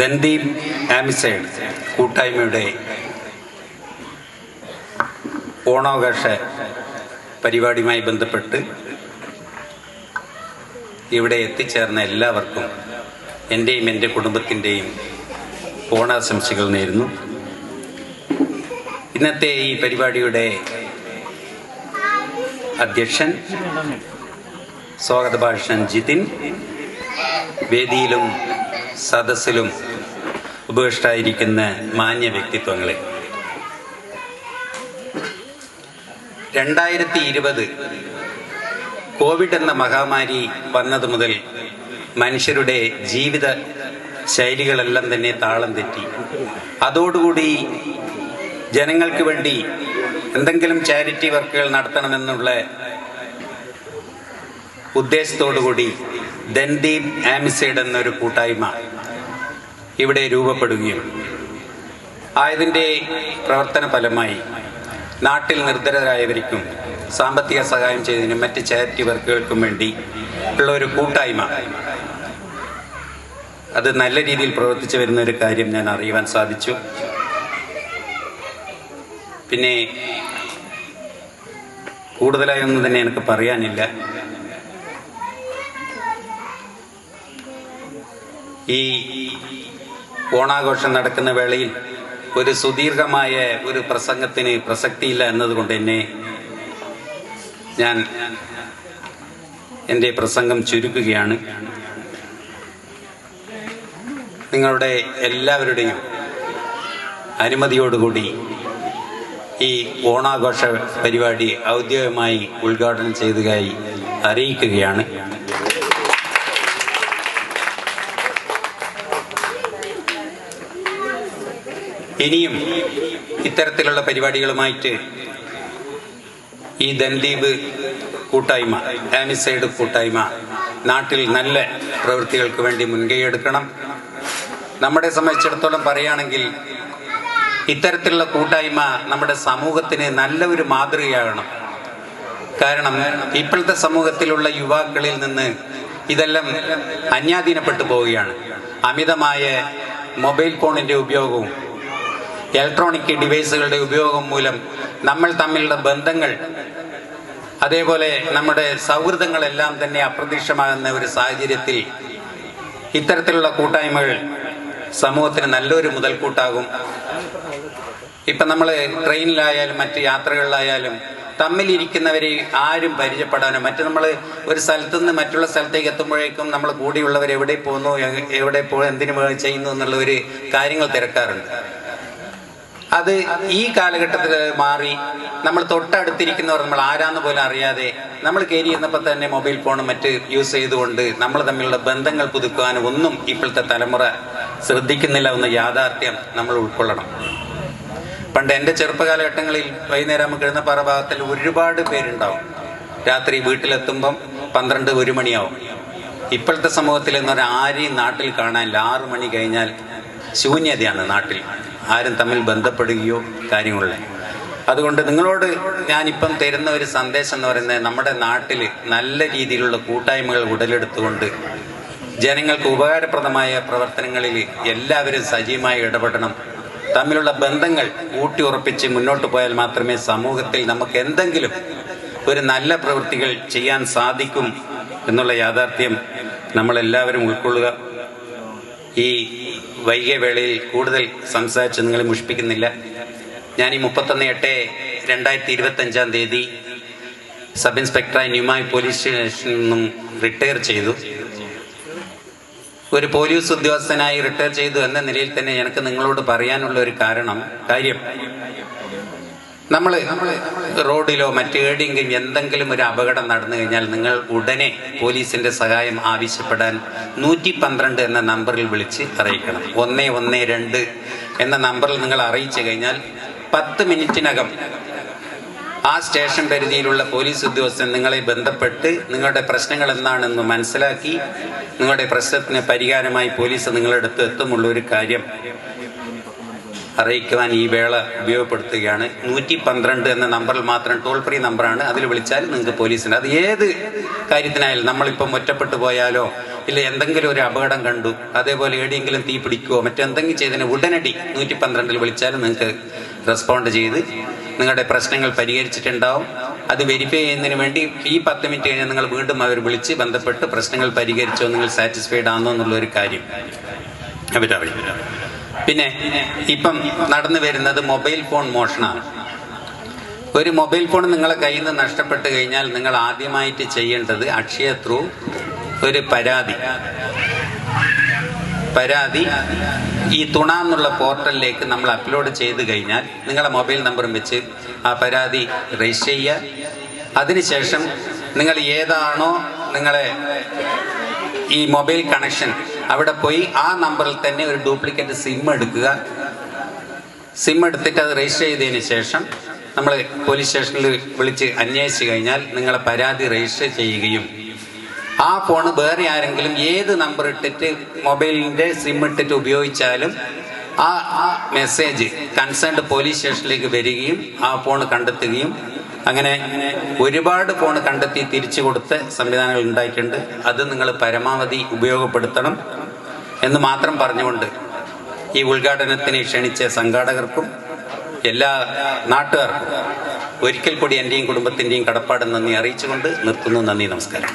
ദന്തീപ് ആമിസൈഡ് കൂട്ടായ്മയുടെ ഓണാവകാശ പരിപാടിയുമായി ബന്ധപ്പെട്ട് ഇവിടെ എത്തിച്ചേർന്ന എല്ലാവർക്കും എന്റെയും എന്റെ കുടുംബത്തിന്റെയും ഓണാശംസകൾ നേരുന്നു. ഇന്നത്തെ ഈ പരിപാടിയുടെ അധ്യക്ഷൻ സ്വാഗത ഭാഷൻ ജിതിൻ വേദിയിലും സദസ്സിലും ഉപവിഷ്ടായിരിക്കുന്ന മാന്യ വ്യക്തിത്വങ്ങളെ. രണ്ടായിരത്തി ഇരുപത് കോവിഡ് എന്ന മഹാമാരി വന്നത് മുതൽ മനുഷ്യരുടെ ജീവിത ശൈലികളെല്ലാം തന്നെ താളം തെറ്റി. അതോടുകൂടി ജനങ്ങൾക്ക് വേണ്ടി എന്തെങ്കിലും ചാരിറ്റി വർക്കുകൾ നടത്തണമെന്നുള്ള ഉദ്ദേശത്തോടുകൂടി ദന്തീപ് ആമിസൈഡ് എന്നൊരു കൂട്ടായ്മ ഇവിടെ രൂപപ്പെടുകയും ആയതിന്റെ പ്രവർത്തന ഫലമായി നാട്ടിൽ നിർദ്ധരായവർക്കും സാമ്പത്തിക സഹായം ചെയ്തതിനും മറ്റ് ചാരിറ്റി വർക്കുകൾക്കും വേണ്ടി ഉള്ള ഒരു കൂട്ടായ്മ. അത് നല്ല രീതിയിൽ പ്രവർത്തിച്ചു വരുന്ന ഒരു കാര്യം ഞാൻ അറിയുവാൻ സാധിച്ചു. പിന്നെ കൂടുതലായൊന്നും തന്നെ എനിക്ക് പറയാനില്ല. ഈ ഓണാഘോഷം നടക്കുന്ന വേളയിൽ ഒരു സുദീർഘമായ ഒരു പ്രസംഗത്തിന് പ്രസക്തിയില്ല എന്നതുകൊണ്ട് തന്നെ ഞാൻ എന്റെ പ്രസംഗം ചുരുക്കുകയാണ്. നിങ്ങളുടെ എല്ലാവരുടെയും അനുമതിയോടുകൂടി ഈ ഓണാഘോഷ പരിപാടി ഔദ്യോഗികമായി ഉദ്ഘാടനം ചെയ്തതായി അറിയിക്കുകയാണ്. ഇനിയും ഇത്തരത്തിലുള്ള പരിപാടികളുമായിട്ട് ഈ ദന്ദീപ് കൂട്ടായ്മ ആനിസൈഡ് കൂട്ടായ്മ നാട്ടിൽ നല്ല പ്രവൃത്തികൾക്ക് വേണ്ടി മുൻകൈയെടുക്കണം നമ്മുടെ സംബന്ധിച്ചിടത്തോളം പറയുകയാണെങ്കിൽ ഇത്തരത്തിലുള്ള കൂട്ടായ്മ നമ്മുടെ സമൂഹത്തിന് നല്ല ഒരു മാതൃകയാകണം. കാരണം ഇപ്പോഴത്തെ സമൂഹത്തിലുള്ള യുവാക്കളിൽ നിന്ന് ഇതെല്ലാം അന്യാധീനപ്പെട്ടു പോവുകയാണ്. അമിതമായ മൊബൈൽ ഫോണിന്റെ ഉപയോഗവും ഇലക്ട്രോണിക് ഡിവൈസുകളുടെ ഉപയോഗം മൂലം നമ്മൾ തമ്മിലുള്ള ബന്ധങ്ങൾ അതേപോലെ നമ്മുടെ സൗഹൃദങ്ങളെല്ലാം തന്നെ അപ്രത്യക്ഷമാകുന്ന ഒരു സാഹചര്യത്തിൽ ഇത്തരത്തിലുള്ള കൂട്ടായ്മകൾ സമൂഹത്തിന് നല്ലൊരു മുതൽക്കൂട്ടാകും. ഇപ്പം നമ്മൾ ട്രെയിനിലായാലും മറ്റ് യാത്രകളിലായാലും തമ്മിലിരിക്കുന്നവരെ ആരും പരിചയപ്പെടാനോ മറ്റ് നമ്മൾ ഒരു സ്ഥലത്തു നിന്ന് മറ്റുള്ള സ്ഥലത്തേക്ക് എത്തുമ്പോഴേക്കും നമ്മൾ കൂടിയുള്ളവർ എവിടെ പോകുന്നു എവിടെ പോ എന്തിനു ചെയ്യുന്നു എന്നുള്ള ഒരു കാര്യങ്ങൾ തിരക്കാറുണ്ട്. അത് ഈ കാലഘട്ടത്തിൽ മാറി നമ്മൾ തൊട്ടടുത്തിരിക്കുന്നവർ നമ്മൾ ആരാന്ന് പോലും അറിയാതെ നമ്മൾ കയറി ചെന്നപ്പോൾ തന്നെ മൊബൈൽ ഫോണും മറ്റ് യൂസ് ചെയ്തുകൊണ്ട് നമ്മൾ തമ്മിലുള്ള ബന്ധങ്ങൾ പുതുക്കുവാനും ഒന്നും ഇപ്പോഴത്തെ തലമുറ ശ്രദ്ധിക്കുന്നില്ല എന്ന യാഥാർത്ഥ്യം നമ്മൾ ഉൾക്കൊള്ളണം. പണ്ട് എന്റെ ചെറുപ്പകാലഘട്ടങ്ങളിൽ വൈകുന്നേരം നമുക്ക് എഴുന്നപ്പാറ ഭാഗത്തിൽ ഒരുപാട് പേരുണ്ടാവും. രാത്രി വീട്ടിലെത്തുമ്പം പന്ത്രണ്ട് ഒരു മണിയാവും. ഇപ്പോഴത്തെ സമൂഹത്തിൽ എന്ന് പറഞ്ഞാൽ ആരെയും നാട്ടിൽ കാണാനില്ല. ആറു മണി കഴിഞ്ഞാൽ ശൂന്യതയാണ് നാട്ടിൽ. ആരും തമ്മിൽ ബന്ധപ്പെടുകയോ കാര്യങ്ങളില്ല. അതുകൊണ്ട് നിങ്ങളോട് ഞാനിപ്പം തരുന്ന ഒരു സന്ദേശം എന്ന് പറയുന്നത് നമ്മുടെ നാട്ടിൽ നല്ല രീതിയിലുള്ള കൂട്ടായ്മകൾ ഉടലെടുത്തുകൊണ്ട് ജനങ്ങൾക്ക് ഉപകാരപ്രദമായ പ്രവർത്തനങ്ങളിൽ എല്ലാവരും സജീവമായി ഇടപെടണം. തമ്മിലുള്ള ബന്ധങ്ങൾ ഊട്ടിയുറപ്പിച്ച് മുന്നോട്ട് പോയാൽ മാത്രമേ സമൂഹത്തിൽ നമുക്ക് എന്തെങ്കിലും ഒരു നല്ല പ്രവൃത്തികൾ ചെയ്യാൻ സാധിക്കും എന്നുള്ള യാഥാർത്ഥ്യം നമ്മളെല്ലാവരും ഉൾക്കൊള്ളുക. ഈ വൈകിയ വേളയിൽ കൂടുതൽ സംസാരിച്ച് നിങ്ങളെ മുഷിപ്പിക്കുന്നില്ല. ഞാൻ ഈ മുപ്പത്തൊന്ന് എട്ട് രണ്ടായിരത്തി ഇരുപത്തി അഞ്ചാം തീയതി സബ് ഇൻസ്പെക്ടറായി ന്യൂമായി പോലീസ് സ്റ്റേഷനിൽ നിന്നും റിട്ടയർ ചെയ്തു. ഒരു പോലീസ് ഉദ്യോഗസ്ഥനായി റിട്ടയർ ചെയ്തു എന്ന നിലയിൽ തന്നെ എനിക്ക് നിങ്ങളോട് പറയാനുള്ള ഒരു കാരണം കാര്യം നമ്മൾ റോഡിലോ മറ്റേടെങ്കിലും എന്തെങ്കിലും ഒരു അപകടം നടന്നു കഴിഞ്ഞാൽ നിങ്ങൾ ഉടനെ പോലീസിന്റെ സഹായം ആവശ്യപ്പെടാൻ നൂറ്റി പന്ത്രണ്ട് എന്ന നമ്പറിൽ വിളിച്ച് അറിയിക്കണം. ഒന്ന് ഒന്ന് രണ്ട് എന്ന നമ്പറിൽ നിങ്ങൾ അറിയിച്ചു കഴിഞ്ഞാൽ പത്ത് മിനിറ്റിനകം ആ സ്റ്റേഷൻ പരിധിയിലുള്ള പോലീസ് ഉദ്യോഗസ്ഥൻ നിങ്ങളെ ബന്ധപ്പെട്ട് നിങ്ങളുടെ പ്രശ്നങ്ങൾ എന്താണെന്ന് മനസ്സിലാക്കി നിങ്ങളുടെ പ്രശ്നത്തിന് പരിഹാരമായി പോലീസ് നിങ്ങളുടെ അടുത്ത് എത്തുമുള്ള ഒരു കാര്യം അറിയിക്കുവാൻ ഈ വേള ഉപയോഗപ്പെടുത്തുകയാണ്. നൂറ്റി പന്ത്രണ്ട് എന്ന നമ്പറിൽ മാത്രം ടോൾ ഫ്രീ നമ്പറാണ് അതിൽ വിളിച്ചാൽ നിങ്ങൾക്ക് പോലീസിന് അത് ഏത് കാര്യത്തിനായാലും നമ്മളിപ്പം ഒറ്റപ്പെട്ടു പോയാലോ ഇല്ല എന്തെങ്കിലും ഒരു അപകടം കണ്ടു അതേപോലെ എവിടെയെങ്കിലും തീ പിടിക്കുകയോ മറ്റെന്തെങ്കിലും ചെയ്തതിന് ഉടനടി നൂറ്റി പന്ത്രണ്ടിൽ വിളിച്ചാൽ നിങ്ങൾക്ക് റെസ്പോണ്ട് ചെയ്ത് നിങ്ങളുടെ പ്രശ്നങ്ങൾ പരിഹരിച്ചിട്ടുണ്ടാവും. അത് വെരിഫൈ ചെയ്യുന്നതിന് വേണ്ടി ഈ പത്ത് മിനിറ്റ് കഴിഞ്ഞാൽ നിങ്ങൾ വീണ്ടും അവർ വിളിച്ച് ബന്ധപ്പെട്ട് പ്രശ്നങ്ങൾ പരിഹരിച്ചോ നിങ്ങൾ സാറ്റിസ്ഫൈഡ് ആണോ എന്നുള്ള ഒരു കാര്യം. അവരറിയും പിന്നെ ഇപ്പം നടന്നു വരുന്നത് മൊബൈൽ ഫോൺ മോഷണമാണ്. ഒരു മൊബൈൽ ഫോൺ നിങ്ങളെ കയ്യിൽ നിന്ന് നഷ്ടപ്പെട്ട് കഴിഞ്ഞാൽ നിങ്ങൾ ആദ്യമായിട്ട് ചെയ്യേണ്ടത് അക്ഷയ ത്രൂ ഒരു പരാതി. പരാതി ഈ തുണ എന്നുള്ള പോർട്ടലിലേക്ക് നമ്മൾ അപ്ലോഡ് ചെയ്ത് കഴിഞ്ഞാൽ നിങ്ങളെ മൊബൈൽ നമ്പറും വെച്ച് ആ പരാതി രജിസ്റ്റർ ചെയ്യുക. അതിനുശേഷം നിങ്ങൾ ഏതാണോ നിങ്ങളെ ഈ മൊബൈൽ കണക്ഷൻ അവിടെ പോയി ആ നമ്പറിൽ തന്നെ ഒരു ഡ്യൂപ്ലിക്കേറ്റ് സിം എടുക്കുക. സിം എടുത്തിട്ട് അത് രജിസ്റ്റർ ചെയ്തതിന് ശേഷം നമ്മൾ പോലീസ് സ്റ്റേഷനിൽ വിളിച്ച് അന്വേഷിച്ച് കഴിഞ്ഞാൽ നിങ്ങളെ പരാതി രജിസ്റ്റർ ചെയ്യുകയും ആ ഫോൺ വേറെ ആരെങ്കിലും ഏത് നമ്പർ ഇട്ടിട്ട് മൊബൈലിന്റെ സിം ഇട്ടിട്ട് ഉപയോഗിച്ചാലും ആ മെസ്സേജ് കൺസേൺഡ് പോലീസ് സ്റ്റേഷനിലേക്ക് വരികയും ആ ഫോൺ കണ്ടെത്തുകയും അങ്ങനെ ഒരുപാട് ഫോൺ കണ്ടെത്തി തിരിച്ചു കൊടുത്ത് സംവിധാനങ്ങൾ ഉണ്ടായിട്ടുണ്ട്. അത് നിങ്ങൾ പരമാവധി ഉപയോഗപ്പെടുത്തണം എന്ന് മാത്രം പറഞ്ഞുകൊണ്ട് ഈ ഉദ്ഘാടനത്തിന് ക്ഷണിച്ച സംഘാടകർക്കും എല്ലാ നാട്ടുകാർക്കും ഒരിക്കൽ കൂടി എന്റെയും കുടുംബത്തിന്റെയും കടപ്പാട് നന്ദി അറിയിച്ചുകൊണ്ട് നിർത്തുന്നു. നന്ദി നമസ്കാരം.